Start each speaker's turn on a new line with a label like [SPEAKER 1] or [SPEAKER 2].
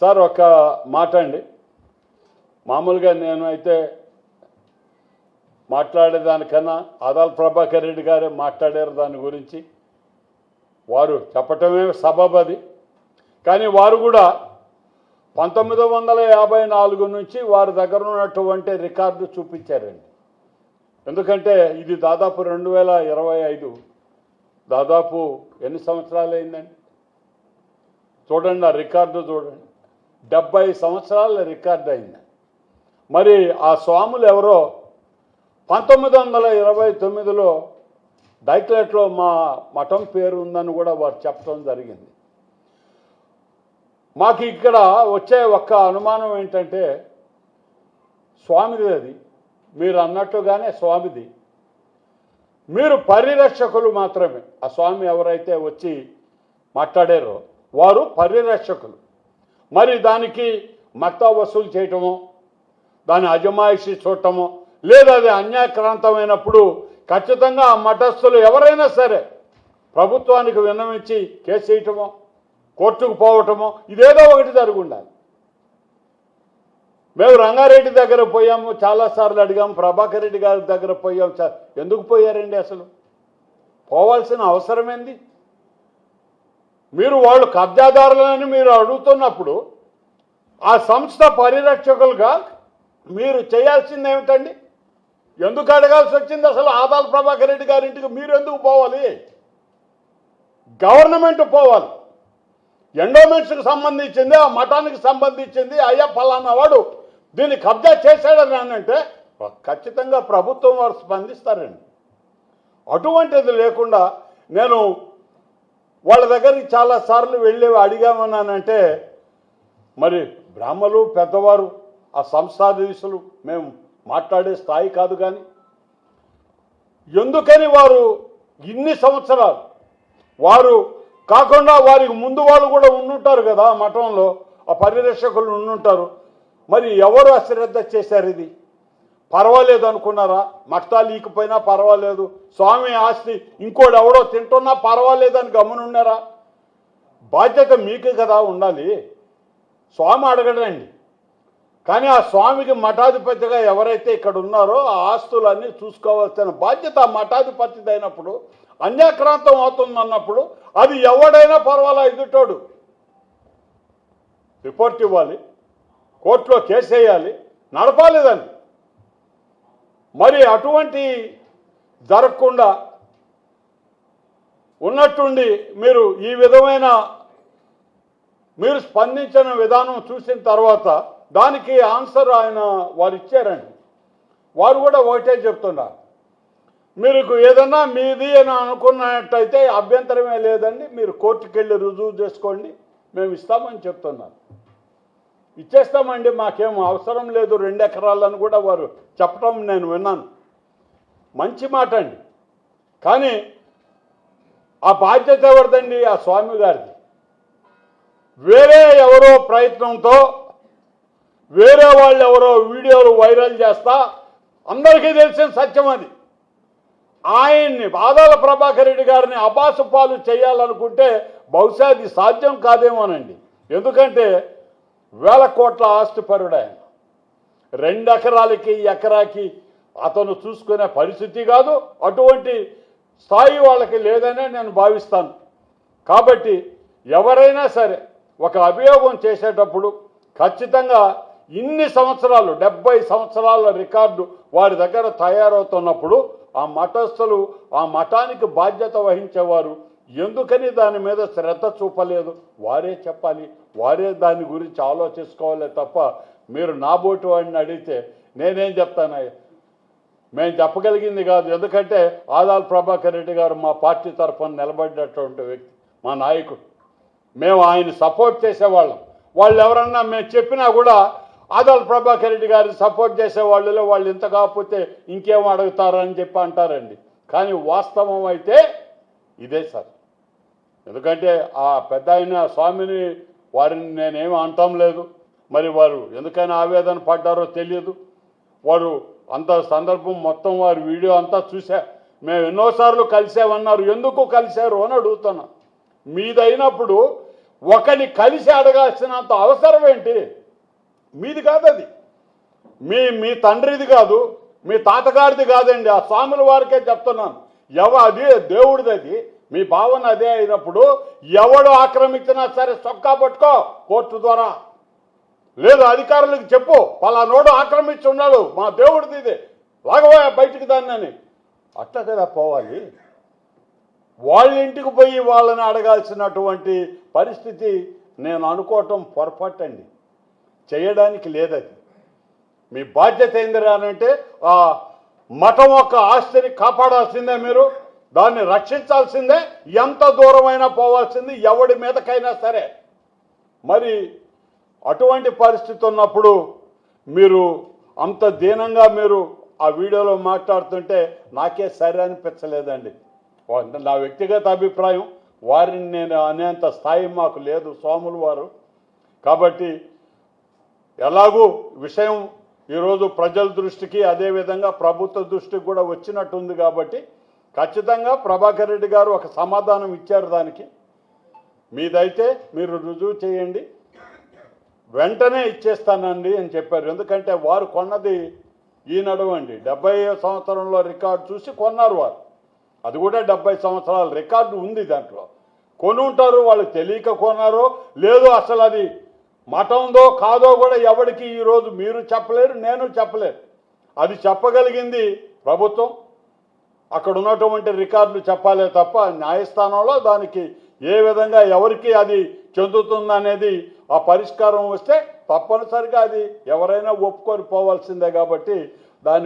[SPEAKER 1] Sir ఒక మాట అండి. మామూలుగా నేను అయితే మాట్లాడేదానికన్నా ఆదాల్ ప్రభాకర్ రెడ్డి గారే మాట్లాడారు దాని గురించి. వారు చెప్పటమే సబబది కానీ వారు కూడా పంతొమ్మిది వందల యాభై నాలుగు నుంచి వారి దగ్గర ఉన్నటువంటి రికార్డు చూపించారండి. ఎందుకంటే ఇది దాదాపు రెండు వేల ఇరవై ఐదు. దాదాపు ఎన్ని సంవత్సరాలు అయిందండి చూడండి ఆ రికార్డు చూడండి. డెబ్బై సంవత్సరాల రికార్డు అయింది. మరి ఆ స్వాములు ఎవరో? పంతొమ్మిది వందల ఇరవై తొమ్మిదిలో డైక్లెట్లో మా మఠం పేరు ఉందని కూడా వారు చెప్పడం జరిగింది. మాకు ఇక్కడ వచ్చే ఒక్క అనుమానం ఏంటంటే స్వామిది అది మీరు అన్నట్టుగానే స్వామిది. మీరు పరిరక్షకులు మాత్రమే. ఆ స్వామి ఎవరైతే వచ్చి మాట్లాడారో వారు పరిరక్షకులు. మరి దానికి మక్తా వసూలు చేయటమో దాని అజమాయిషి చూడటమో లేదా అది అన్యాక్రాంతమైనప్పుడు ఖచ్చితంగా ఆ మఠస్థులు ఎవరైనా సరే ప్రభుత్వానికి విన్నవించి కేసు చేయటమో కోర్టుకు పోవటమో ఇదేదో ఒకటి జరుగుండాలి. ఉండాలి మేము రంగారెడ్డి దగ్గర పోయాము చాలాసార్లు అడిగాము ప్రభాకర్ రెడ్డి గారి దగ్గర పోయాము ఎందుకు పోయారండి అసలు? పోవాల్సిన అవసరం ఏంది మీరు వాళ్ళు కబ్జాదారులని మీరు అడుగుతున్నప్పుడు ఆ సంస్థ పరిరక్షకులుగా మీరు చేయాల్సింది ఏమిటండి? ఎందుకు అడగాల్సి వచ్చింది? అసలు ఆదాల ప్రభాకర్ రెడ్డి గారి ఇంటికి మీరు ఎందుకు పోవాలి? గవర్నమెంట్ పోవాలి. ఎండోమెంట్స్కి సంబంధించింది ఆ మఠానికి సంబంధించింది అయ్యా పలానా వాడు దీన్ని కబ్జా చేశాడని అంటే ఖచ్చితంగా ప్రభుత్వం వారు స్పందిస్తారండి. అటువంటిది లేకుండా నేను వాళ్ళ దగ్గరికి చాలాసార్లు వెళ్ళి అడిగామన్నానంటే మరి బ్రాహ్మలు పెద్దవారు ఆ సంస్థాధీశులు మేము మాట్లాడే స్థాయి కాదు కానీ ఎందుకని వారు ఇన్ని సంవత్సరాలు? వారు కాకుండా వారికి ముందు వాళ్ళు కూడా ఉండుంటారు కదా మఠంలో ఆ పరిరక్షకులు ఉండుంటారు. మరి ఎవరు అశ్రద్ధ చేశారు ఇది? పర్వాలేదు అనుకున్నారా? మట్టాలు ఈకపోయినా పర్వాలేదు. స్వామి ఆస్తి ఇంకోటి ఎవడో తింటున్నా పర్వాలేదని గమనున్నారా? బాధ్యత మీకు కదా ఉండాలి. స్వామి అడగడండి. కానీ ఆ స్వామికి మఠాధిపతిగా ఎవరైతే ఇక్కడ ఉన్నారో ఆ ఆస్తులన్నీ చూసుకోవాల్సిన బాధ్యత ఆ మఠాధిపతిది అయినప్పుడు అన్యాక్రాంతం అవుతుందన్నప్పుడు అది ఎవడైనా పర్వాలా ఎదుటోడు? రిపోర్ట్ ఇవ్వాలి. కోర్టులో కేసు వేయాలి. నడపాలి దాన్ని. మరి అటువంటి జరగకుండా ఉన్నట్టుండి మీరు ఈ విధమైన మీరు స్పందించిన విధానం చూసిన తర్వాత దానికి ఆన్సర్ ఆయన వారు ఇచ్చారండి. వారు కూడా ఒకటే చెప్తున్నారు. మీకు ఏదన్నా మీది అని అనుకున్నట్టయితే అభ్యంతరమే లేదండి. మీరు కోర్టుకెళ్ళి రుజువు చేసుకోండి. మేము ఇస్తామని చెప్తున్నారు. ఇచ్చేస్తామండి మాకేం అవసరం లేదు రెండు ఎకరాలని కూడా వారు చెప్పడం నేను విన్నాను. మంచి మాట అండి. కానీ ఆ బాధ్యత ఎవరిదండి? ఆ స్వామి గారిది. వేరే ఎవరో ప్రయత్నంతో వేరే వాళ్ళు ఎవరో వీడియోలు వైరల్ చేస్తా అందరికీ తెలిసిన సత్యం అది. ఆయన్ని బాదాల ప్రభాకర్ రెడ్డి గారిని అబాసు పాలు చేయాలనుకుంటే బహుశా అది సాధ్యం కాదేమోనండి. ఎందుకంటే వేల కోట్ల ఆస్తిపరుడు ఆయన. రెండు ఎకరాలకి ఎకరాకి అతను చూసుకునే పరిస్థితి కాదు. అటువంటి స్థాయి వాళ్ళకి లేదనే నేను భావిస్తాను. కాబట్టి ఎవరైనా సరే ఒక అభియోగం చేసేటప్పుడు ఖచ్చితంగా ఇన్ని సంవత్సరాలు డెబ్బై సంవత్సరాల రికార్డు వారి దగ్గర తయారవుతున్నప్పుడు ఆ మఠస్థులు ఆ మఠానికి బాధ్యత వహించేవారు ఎందుకని దాని మీద శ్రద్ధ చూపలేదు? వారే చెప్పాలి. వారే దాని గురించి ఆలోచించుకోవాలి తప్ప మీరు నా బోటు వాడిని అడిగితే నేనేం చెప్తాను? మేము చెప్పగలిగింది కాదు. ఎందుకంటే ఆదాల్ ప్రభాకర్ రెడ్డి గారు మా పార్టీ తరఫున నిలబడినటువంటి వ్యక్తి మా నాయకుడు. మేము ఆయన సపోర్ట్ చేసేవాళ్ళం. వాళ్ళు ఎవరన్నా మేము చెప్పినా కూడా ఆదాల్ ప్రభాకర్ రెడ్డి గారిని సపోర్ట్ చేసే వాళ్ళలో వాళ్ళు ఇంత కాకపోతే ఇంకేం అడుగుతారని చెప్పి అంటారండి. కానీ వాస్తవం అయితే ఇదే సార్. ఎందుకంటే ఆ పెద్ద ఆయన స్వామిని వారిని నేనేమి అంటాం లేదు. మరి వారు ఎందుకైనా ఆవేదన పడ్డారో తెలియదు. వారు అంత సందర్భం మొత్తం వారి వీడియో అంతా చూసా. మేము ఎన్నోసార్లు కలిసామన్నారు. ఎందుకు కలిశారు అని అడుగుతున్నా. మీదైనప్పుడు ఒకని కలిసి అడగాల్సినంత అవసరం ఏంటి? మీది కాదు అది. మీ మీ తండ్రిది కాదు మీ తాతగారిది కాదండి. ఆ స్వాముల వారికే చెప్తున్నాను. ఎవ అది దేవుడిది అది. మీ భావన అదే అయినప్పుడు ఎవడు ఆక్రమించినా సరే చొక్కా పట్టుకో కోర్టు ద్వారా. లేదు అధికారులకు చెప్పు పలానోడు ఆక్రమించి ఉన్నాడు మా దేవుడిది ఇది. లాగబోయా బయటికి దాన్ని అని. అట్లా కదా పోవాలి. వాళ్ళ ఇంటికి పోయి వాళ్ళని అడగాల్సినటువంటి పరిస్థితి నేను అనుకోవటం పొరపాటండి. చేయడానికి లేదది. మీ బాధ్యత ఏంది అంటే ఆ మఠం యొక్క ఆస్తిని కాపాడాల్సిందే మీరు. దాన్ని రక్షించాల్సిందే ఎంత దూరమైనా పోవాల్సింది ఎవడి మీదకైనా సరే. మరి అటువంటి పరిస్థితి ఉన్నప్పుడు మీరు అంత దీనంగా మీరు ఆ వీడియోలో మాట్లాడుతుంటే నాకే సరే అనిపించలేదండి. నా వ్యక్తిగత అభిప్రాయం వారిని నేను అనేంత స్థాయి మాకు లేదు స్వాములు వారు. కాబట్టి ఎలాగూ విషయం ఈరోజు ప్రజల దృష్టికి అదేవిధంగా ప్రభుత్వ దృష్టికి కూడా వచ్చినట్టుంది కాబట్టి ఖచ్చితంగా ప్రభాకర్ రెడ్డి గారు ఒక సమాధానం ఇచ్చారు దానికి. మీదైతే మీరు రుజువు చేయండి. వెంటనే ఇచ్చేస్తానండి అని చెప్పారు. ఎందుకంటే వారు కొన్నది ఈ నడవండి డెబ్బై సంవత్సరంలో రికార్డు చూసి కొన్నారు వారు. అది కూడా డెబ్బై సంవత్సరాల రికార్డు ఉంది దాంట్లో. కొని ఉంటారు వాళ్ళు తెలియక కొన్నారో లేదు అసలు అది మఠందో కాదో కూడా ఎవరికి ఈరోజు మీరు చెప్పలేరు నేను చెప్పలేరు అది చెప్పగలిగింది ప్రభుత్వం. అక్కడ ఉన్నటువంటి రికార్డులు చెప్పాలే తప్ప న్యాయస్థానంలో దానికి ఏ విధంగా ఎవరికి అది చెందుతుందనేది ఆ పరిష్కారం వస్తే తప్పనిసరిగా అది ఎవరైనా ఒప్పుకొని పోవాల్సిందే కాబట్టి దాన్ని